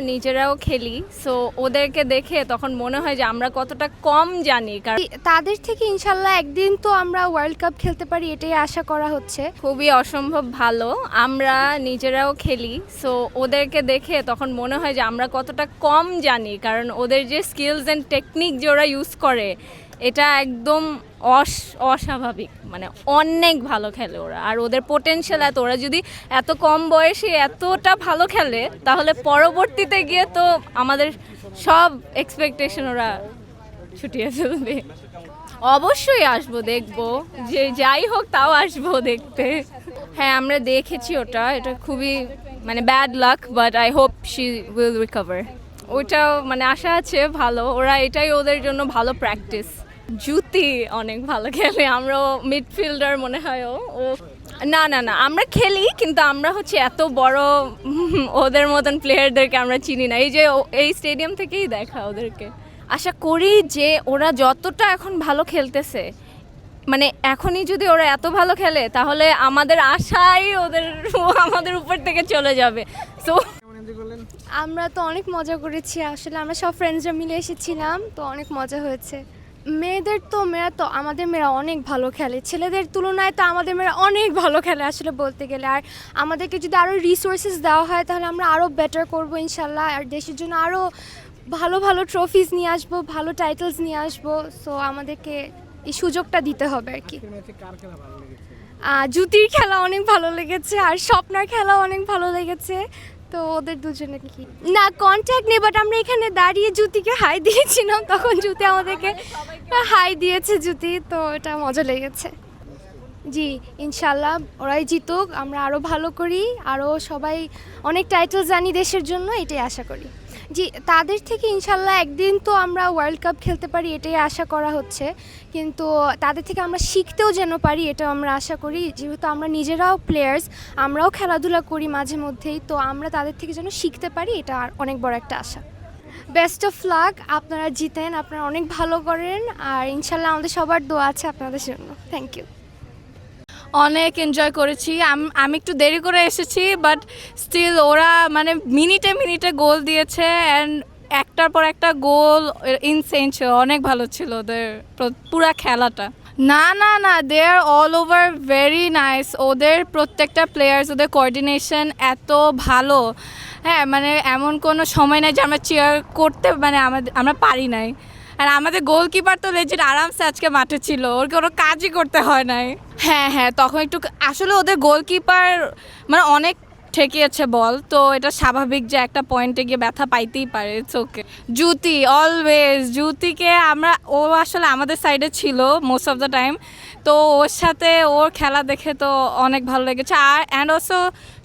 নিজেরাও খেলি সো ওদেরকে দেখে তখন মনে হয় যে আমরা কতটা কম জানি কারণ তাদের থেকে ইনশাল্লাহ একদিন তো আমরা ওয়ার্ল্ড কাপ খেলতে পারি এটাই আশা করা হচ্ছে। খুবই অসম্ভব ভালো আমরা নিজেরাও খেলি সো ওদেরকে দেখে তখন মনে হয় যে আমরা কতটা কম জানি কারণ ওদের যে স্কিলস অ্যান্ড টেকনিক যে ওরা ইউজ করে এটা একদম অস, অস্বাভাবিক। মানে অনেক ভালো খেলে ওরা। আর ওদের পোটেনশিয়াল এত। ওরা যদি এত কম বয়সে এতটা ভালো খেলে, তাহলে পরবর্তীতে গিয়ে তো আমাদের সব এক্সপেকটেশন ওরা ছুটিয়ে ফেলবে। অবশ্যই আসব, দেখব। যে যাই হোক, তাও আসব দেখতে। হ্যাঁ আমরা দেখেছি ওটা। এটা খুবই মানে bad luck but I hope she will recover ওইটাও মানে আশা আছে ভালো। ওরা এটাই ওদের জন্য ভালো প্র্যাকটিস জুতি অনেক ভালো খেলে, আমরাও মিডফিল্ডার মনে হয় ও। না না না, আমরা খেলি, কিন্তু আমরা হচ্ছে এত বড় ওদের মতন প্লেয়ারদেরকে আমরা চিনি না। এই যে এই স্টেডিয়াম থেকেই দেখা ওদেরকে। আশা করি যে ওরা যতটা এখন ভালো খেলতেছে মানে এখনই যদি ওরা এত ভালো খেলে, তাহলে আমাদের আশাই ওদের, আমাদের উপর থেকে চলে যাবে। সো আমরা তো অনেক মজা করেছি, আসলে আমরা সব ফ্রেন্ডসরা মিলে এসেছিলাম, তো অনেক মজা হয়েছে। মেয়েদের তো মেয়েরা তো আমাদের মেয়েরা অনেক ভালো খেলে। ছেলেদের তুলনায় তো আমাদের মেয়েরা অনেক ভালো খেলে আসলে বলতে গেলে। আর আমাদেরকে যদি আরও রিসোর্সেস দেওয়া হয় তাহলে আমরা আরও বেটার করব ইনশাল্লাহ আর দেশের জন্য আরও ভালো ভালো ট্রফিজ নিয়ে আসব ভালো টাইটেলস নিয়ে আসব। সো আমাদেরকে এই সুযোগটা দিতে হবে আর কি। জুতির খেলা অনেক ভালো লেগেছে আর স্বপ্নার খেলা অনেক ভালো লেগেছে। তো ওদের দুজনে কি? না কন্ট্যাক্ট নেই বাট আমরা এখানে দাঁড়িয়ে জুতিকে হাই দিয়েছিলাম তখন জুতি আমাদেরকে হাই দিয়েছে জুতি তো এটা মজা লেগেছে। জি ইনশাল্লাহ ওরাই জিতুক, আমরা আরও ভালো করি আরও সবাই অনেক টাইটেল জানি দেশের জন্য, এটাই আশা করি। জি, তাদের থেকে ইনশাল্লাহ একদিন তো আমরা ওয়ার্ল্ড কাপ খেলতে পারি, এটাই আশা করা হচ্ছে। কিন্তু তাদের থেকে আমরা শিখতেও যেন পারি, এটাও আমরা আশা করি। যেহেতু আমরা নিজেরাও প্লেয়ার্স আমরাও খেলাধুলা করি মাঝে মধ্যেই, তো আমরা তাদের থেকে যেন শিখতে পারি, এটা অনেক বড় একটা আশা। বেস্ট অফ লাক আপনারা জিতেন, আপনারা অনেক ভালো করেন, আর ইনশাল্লাহ আমাদের সবার দোয়া আছে আপনাদের জন্য। থ্যাংক ইউ অনেক এনজয় করেছি। আম- একটু দেরি করে এসেছি বাট স্টিল ওরা মানে মিনিটে মিনিটে গোল দিয়েছে অ্যান্ড একটার পর একটা গোল ইনসেন ছিল, অনেক ভালো ছিল ওদের পুরা খেলাটা। না না না they are all over very nice ওদের প্রত্যেকটা প্লেয়ার্স ওদের কোঅর্ডিনেশন এত ভালো। হ্যাঁ মানে এমন কোনো সময় নাই যে আমরা চেয়ার করতে মানে আমাদের আমরা পারি নাই। আর আমাদের গোলকিপার তো লেজিট আরামসে আজকে মাঠে ছিল, ওর কোনো কাজই করতে হয় নাই। হ্যাঁ হ্যাঁ তখন একটু আসলে ওদের গোলকিপার মানে অনেক ঠেকিয়েছে বল তো এটা স্বাভাবিক যে একটা পয়েন্টে গিয়ে ব্যথা পাইতেই পারে ইটস ওকে জুতি অলওয়েজ জুতিকে আমরা, ও আসলে আমাদের সাইডে ছিল মোস্ট অফ দ্য টাইম তো ওর সাথে ওর খেলা দেখে তো অনেক ভালো লেগেছে, আর অ্যান্ড অলসো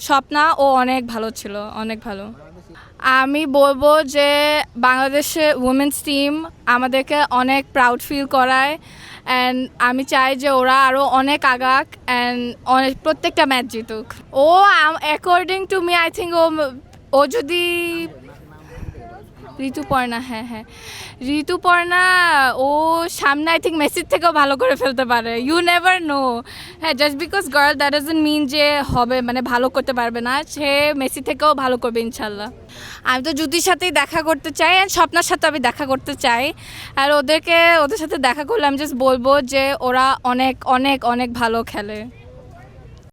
স্বপ্না, ও অনেক ভালো ছিল, অনেক ভালো। আমি বলব যে বাংলাদেশে উমেন্স টিম আমাদেরকে অনেক প্রাউড ফিল করায় অ্যান্ড আমি চাই যে ওরা আরও অনেক আগাক অ্যান্ড অনেক প্রত্যেকটা ম্যাচ জিতুক। ও according to me I think ও ও যদি ঋতুপর্ণা হ্যাঁ হ্যাঁ। ঋতুপর্ণা, ও সামনে আই থিঙ্ক মেসির থেকেও ভালো করে ফেলতে পারে। ইউ নেভার নো হ্যাঁ just because girl that doesn't mean যে হবে মানে ভালো করতে পারবে না। সে মেসি থেকেও ভালো করবে ইনশাল্লাহ আমি তো জ্যোতির সাথেই দেখা করতে চাই অ্যান্ড স্বপ্নার সাথে আমি দেখা করতে চাই। আর ওদেরকে, ওদের সাথে দেখা করলে আমি জাস্ট বলব যে ওরা অনেক অনেক অনেক ভালো খেলে।